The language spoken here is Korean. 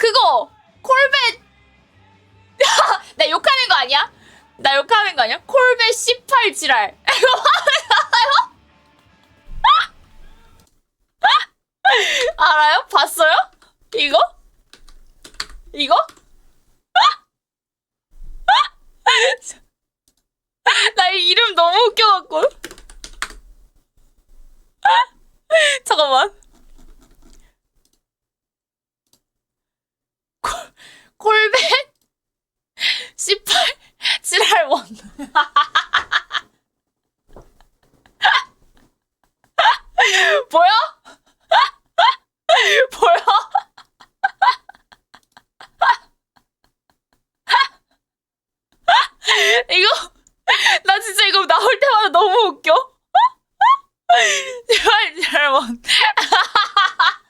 그거 콜벳 나 욕하는 거 아니야? 나 욕하는 거 아니야? 콜벳 18 지랄 알아요? 봤어요? 이거? 이거? 깨알 원. 보여? 보여? 이거 나 진짜 이거 나올 때마다 너무 웃겨. 제발 제발